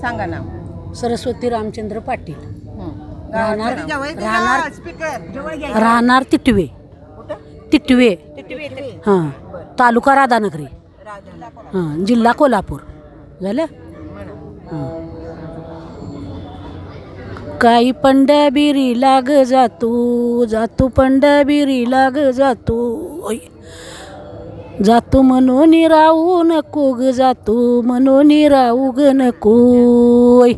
सांगा नाव सरस्वती रामचंद्र पाटील. राहणार. राहणार राहणार तिटवे. तिटवे. हां. तालुका राधानगरी. हां. जिल्हा कोल्हापूर. झालं? काही पंढबिरी लाग जातो जातो पंढबिरी लाग जातो. जातो म्हणून राहू नको ग जातो म्हणून राहू ग नकोय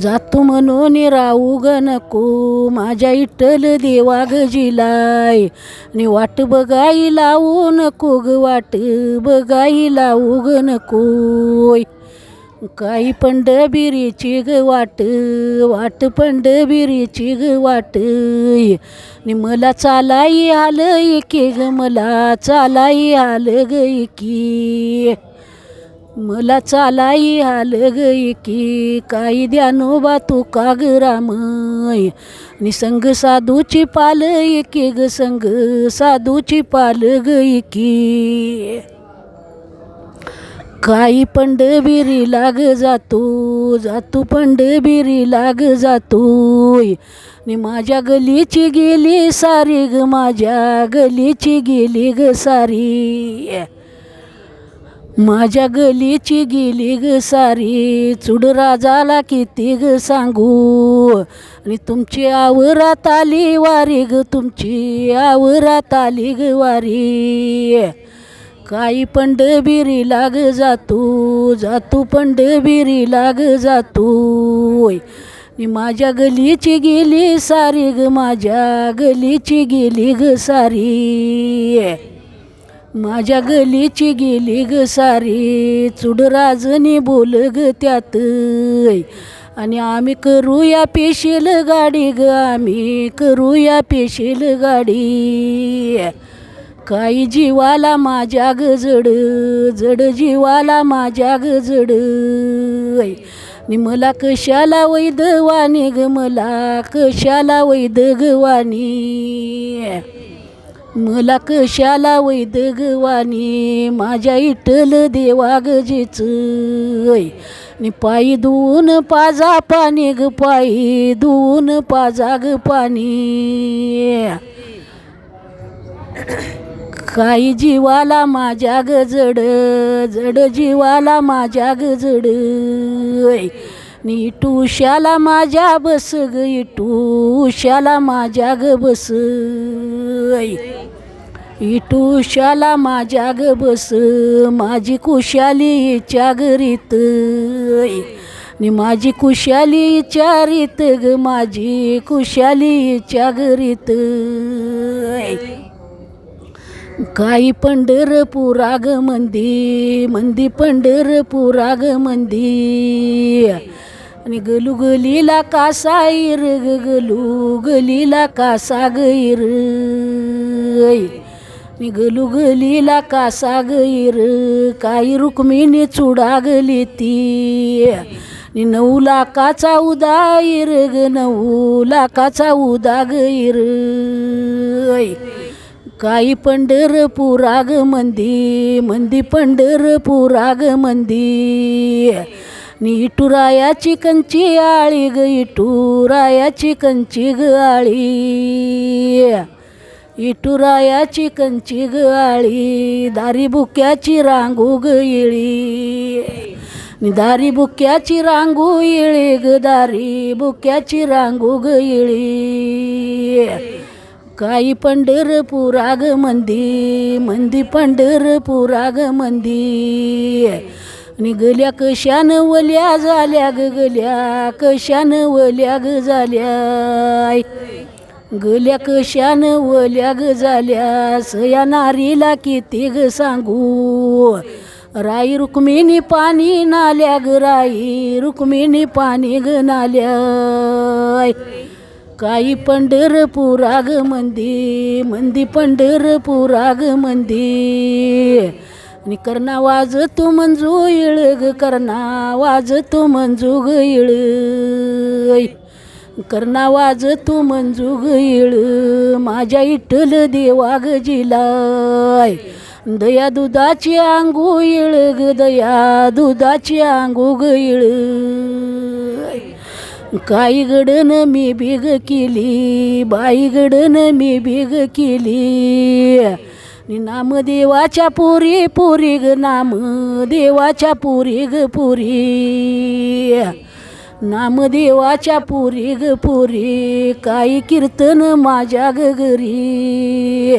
जातो म्हणून राहू ग नको माझ्या इटल देवा ग जिलाय. आणि वाट बघाई लावू नको ग वाट बघाई लावू ग नकोय काही पंढबिरीची ग वाट वाट पंढबिरीची ग वाट नि मला चालाई आलं एके ग मला चालाई आलं ग एकी मला चालाई आलं ग एकी काही द्यानोबा तू का ग रामय नि संग साधूची पाल एके ग संग साधूची पाल ग एकी काही पंढबिरी लाग जातो जातो पंढबिरी लाग जातोय. नि माझ्या गलीची गेली सारी ग माझ्या गलीची गेली ग सारी. माझ्या गलीची गेली ग सारी. चुडराजाला किती ग सांगू. आणि तुमची आवरात आली वारी ग तुमची आवरात आली ग वारी. काही पंढबिरी लाग जातो जातो पंढबिरी लाग जातोय माझ्या गलीची गेली सारी ग माझ्या गलीची गेली ग सारी. माझ्या गलीची गेली ग सारी चुडराजनी बोल ग त्यात आणि आम्ही करूया पेशील गाडी ग आम्ही करूया पेशील गाडी. काही जीवाला माझ्या गजड जड जीवाला माझ्या गजड नि मला कशाला वैद वाणी ग मला कशाला वैद गवानी मला कशाला वैद गवानी माझ्या इटल देवा गजेच नि पायी धुवून पाजा पाणी ग पायी धुवून पाजा ग पाणी. काही जीवाला माझ्या ग जड जड जीवाला माझ्या ग जड. नीट माझ्या बस ग इटूशाला माझ्या ग बस. इटूशाला माझ्या ग बस माझी कुशालीच्या घरीत नि माझी कुशालीच्या रीत ग माझी कुशालीच्या हिच्या गाई काही मंदी मंदी पंढरपुराग मंदी. आणि गलू गलीला कासा इर गलू गलीला कासा गैर मी गलू गलीला कासा गैर काही रुक्मिणी चुडा गली ती. नि नऊ लाखाचा उदाईर ग नऊ लाखाचा उदा गैर काही पंढरपुरा पुराग मंदी मंदी पंढरपुरा पुराग मंदी. नि इटुरायाची कंची आळी ग इटुरायाची कंची ग आळी. इटुरायाची कंची ग आळी दारी बुक्याची रांगू ग इळी. दारी बुक्याची रांगू इळी ग दारी बुक्याची रांगू ग इळी. काही पंढरपुराग मंदी मंदी पंढरपुराग मंदी. आणि गल्या कशान वल्या झाल्या ग गल्या कशान वल्या ग झाल्या. गल्या कशान वल्या ग झाल्या सया नारीला किती ग सांगू. राई रुक्मिणी पाणी नाल्या ग राई रुक्मिणी पाणी ग नाल्या. काही पंढर पुराग मंदी मंदी पंढर पुराग मंदी. आणि कर्णा वाज तू मंजू इळ ग कर्णा वाज तू मंजू ग इळ. कर्णा वाज तू मंजू ग इळ माझ्या इठल देवा जिलाय. दया दुधाची आंगू ग दया दुधाची आंघोळ इळ. काही गडन मी बिग केली बाई गडन मी बिग केली. नाम देवाच्या पुरी पुरी ग नाम देवाच्या पुरी ग पुरी. नाम देवाच्या पुरी ग पुरी काही कीर्तन माझ्या ग घरी.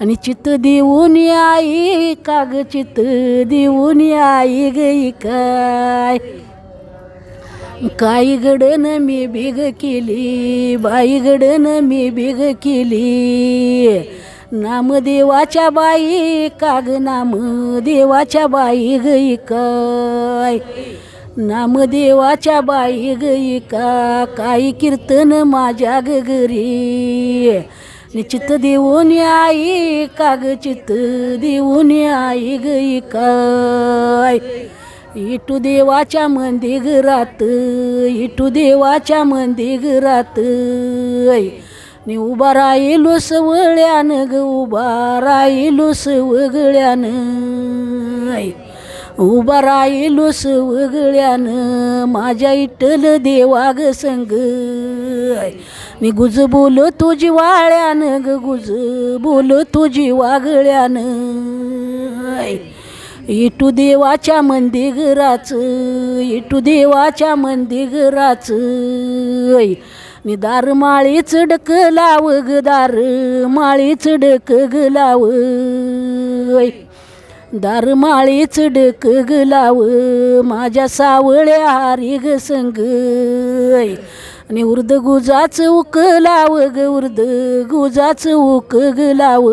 आणि चित्त देऊन आई काग चित्त देऊन आई गई काय काही गडन मी भिग केली बाई गडन मी भिग केली. नामदेवाच्या बाई काग नाम देवाच्या बाई गई काय नामदेवाच्या बाई गई का काही कीर्तन माझ्या ग घरी. निश्चित देऊन आई काग चित्त देऊन आई गई काय इटू देवाच्या मंदिरात इटू देवाच्या मंदिरात. नि उभा राहिलो सवळ्यान ग उभा राहिलो सवगळ्यान उभा राहिलो सवगळ्यान माझ्या इटल देवा ग संग मी गुज बोल तुझी वाळ्यान ग गुज बोल तुझी वागळ्यानं. इटू देवाच्या मंदिराच इटू देवाच्या मंदिराच. मी दार माळी डक लाव ग दार माळी डक ग लाव. दार माळी डक ग लाव माझ्या सावळ्या हारी ग संग. आणि उर्द गुजाच उक लाव ग उर्द गुजाच उक ग लाव.